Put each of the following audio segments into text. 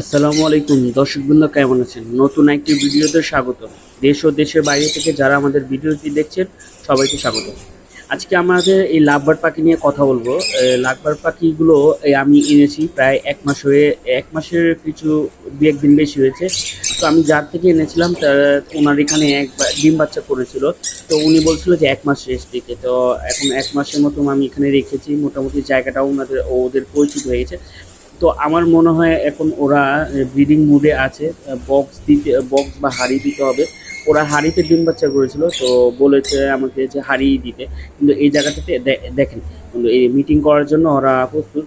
আসসালামু আলাইকুম। দর্শকবৃন্দ, কেমন আছেন? নতুন একটি ভিডিওতে স্বাগত। দেশ ও দেশের বাইরে থেকে যারা আমাদের ভিডিওটি দেখছেন, সবাইকে স্বাগত। আজকে আমাদের এই লাভবার পাখি নিয়ে কথা বলব। লাভবার পাখিগুলো আমি এনেছি প্রায় এক মাস হয়ে, এক মাসের কিছু, দু একদিন বেশি হয়েছে। তো আমি যার থেকে এনেছিলাম, তার, ওনার এখানে এক ডিম বাচ্চা করেছিল। তো উনি বলছিল যে, এক মাস রেস্ট দিতে। তো এখন এক মাসের মতো আমি এখানে রেখেছি। মোটামুটি জায়গাটাও ওনাদের, ওদের পরিচিত হয়ে গেছে। তো আমার মনে হয় এখন ওরা ব্রিডিং মুডে আছে বক্স দিতে বক্স বা হাড়ি দিতে হবে। ওরা হাড়িতে ডিম বাচ্চা করেছিল, তো বলেছে আমাকে যে হাড়ি দিতে। কিন্তু এই জায়গাটাতে দেখেন এই মিটিং করার জন্য ওরা প্রস্তুত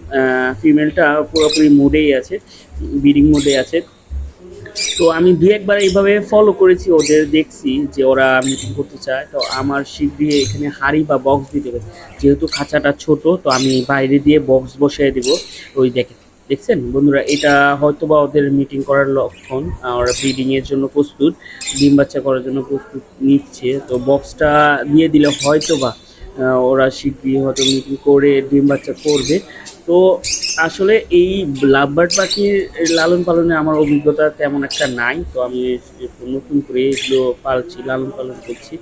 ফিমেলটা পুরোপুরি মুডেই আছে ব্রিডিং মুডে আছে। তো আমি দু একবার এইভাবে ফলো করেছি, ওদের দেখছি যে ওরা মিটিং করতে চায়। তো আমার শীঘ্রই এখানে হাড়ি বা বক্স দিতে হবে। যেহেতু খাঁচাটা ছোট, তো আমি বাইরে দিয়ে বক্স বসিয়ে দেবো। ওই দেখেন দেখছেন? বন্ধুরা, এটা হয়তো বা ওদের মিটিং করার লক্ষণ। ওরা ব্রিডিং এর জন্য প্রস্তুত, ডিম বাচ্চা করার জন্য প্রস্তুত নিচ্ছে। তো বক্সটা দিয়ে দিলে হয়তো বা ওরা শীঘ্রই হয়তো মিটিং করে ডিম বাচ্চা করবে। তো আসলে এই লাভবার্ড পাখির লালন পালনে আমার অভিজ্ঞতা তেমন একটা নাই। তো আমি নতুন করে এগুলো পালছি, লালন পালন করছি।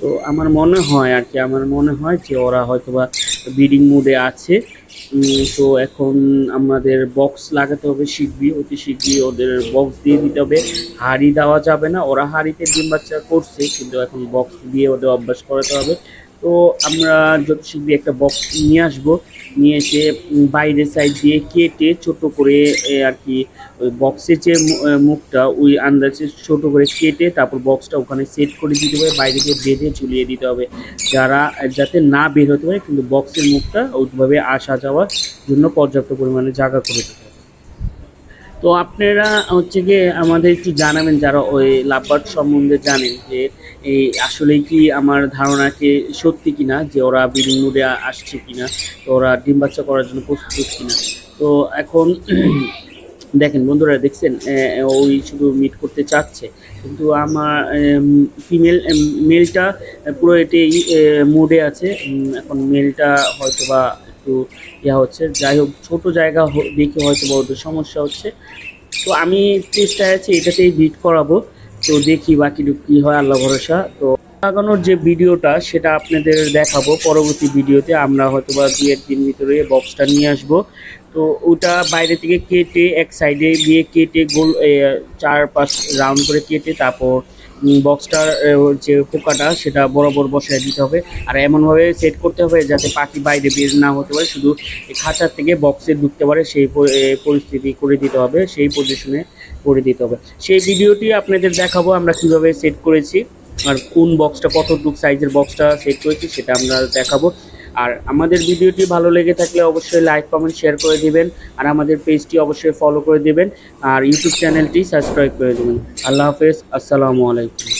তো আমার মনে হয় আর কি, আমার মনে হয় যে ওরা হয়তোবা ব্রিডিং মুডে আছে। তো এখন আমাদের বক্স লাগাতে হবে শিখবি অতি শীঘ্রই ওদের বক্স দিয়ে দিতে হবে। হাড়ি দেওয়া যাবে না, ওরা হাড়িতে ডিম বাচ্চা করছে, কিন্তু এখন বক্স দিয়ে ওদের অভ্যাস করাতে হবে। তো আমরা যত শীঘ্রই একটা বক্স নিয়ে আসব। নিয়ে এসে বাইরের সাইড দিয়ে কেটে ছোট করে আর কি, ওই বক্সের যে মুখটা, ওই আন্দাজে ছোট করে কেটে তারপর বক্সটা ওখানে সেট করে দিতে হবে, বাইরে দিয়ে বেঁধে ঝুলিয়ে দিতে হবে। যারা যাতে না বের হতে পারে, কিন্তু বক্সের মুখটা ওইভাবে আসা যাওয়ার জন্য পর্যাপ্ত পরিমাণে জায়গা করে দিতে হবে। তো আপনারা হচ্ছে গিয়ে আমাদের একটু জানাবেন যারা ওই লাভবার্ড সম্বন্ধে জানেন যে এই আসলেই কি আমার ধারণাকে সত্যি কিনা, যে ওরা ব্রিডিং মুডে আসছে কিনা, তো ওরা ডিম বাচ্চা করার জন্য প্রস্তুত কিনা। তো এখন দেখেন বন্ধুরা, দেখছেন ওই শুধু মিট করতে চাচ্ছে, কিন্তু আমার ফিমেল মেলটা পুরো এটাই মুডে আছে। এখন মেলটা হয়তো বা একটু ইয়া হচ্ছে, যাই হোক, ছোটো জায়গা দেখে হয়তো বা ওদের সমস্যা হচ্ছে। তো আমি চেষ্টায় আছি এটাতেই বিট করাবো, তো দেখি বাকি কী হয়, আল্লাহ ভরসা। তো লাগানোর যে ভিডিওটা, সেটা আপনাদের দেখাবো। পরবর্তী ভিডিওতে আমরা হয়তো বা দু একদিন ভিতরে বক্সটা নিয়ে আসব। তো ওটা বাইরে থেকে কেটে এক সাইডে দিয়ে কেটে গোল চার পাঁচ রাউন্ড করে কেটে তারপর বক্সটার যে পোকাটা, সেটা বরাবর বসায় দিতে হবে। আর এমনভাবে সেট করতে হবে যাতে পাখি বাইরে বের না হতে পারে। শুধু খাঁচার থেকে বক্সে ঢুকতে পারে, সেই পরিস্থিতি করে দিতে হবে, সেই পজিশনে করে দিতে হবে। সেই ভিডিওটি আপনাদের দেখাবো আমরা কীভাবে সেট করেছি, আর কোন বক্সটা কতটুক সাইজের বক্সটা সেট করেছি, সেটা আমরা দেখাবো। আর আমাদের ভিডিওটি ভালো লেগে থাকলে অবশ্যই লাইক কমেন্ট শেয়ার করে দিবেন। আর আমাদের পেজটি অবশ্যই ফলো করে দিবেন। আর ইউটিউব চ্যানেলটি সাবস্ক্রাইব করে দেবেন। আল্লাহ হাফেজ। আসসালামু আলাইকুম।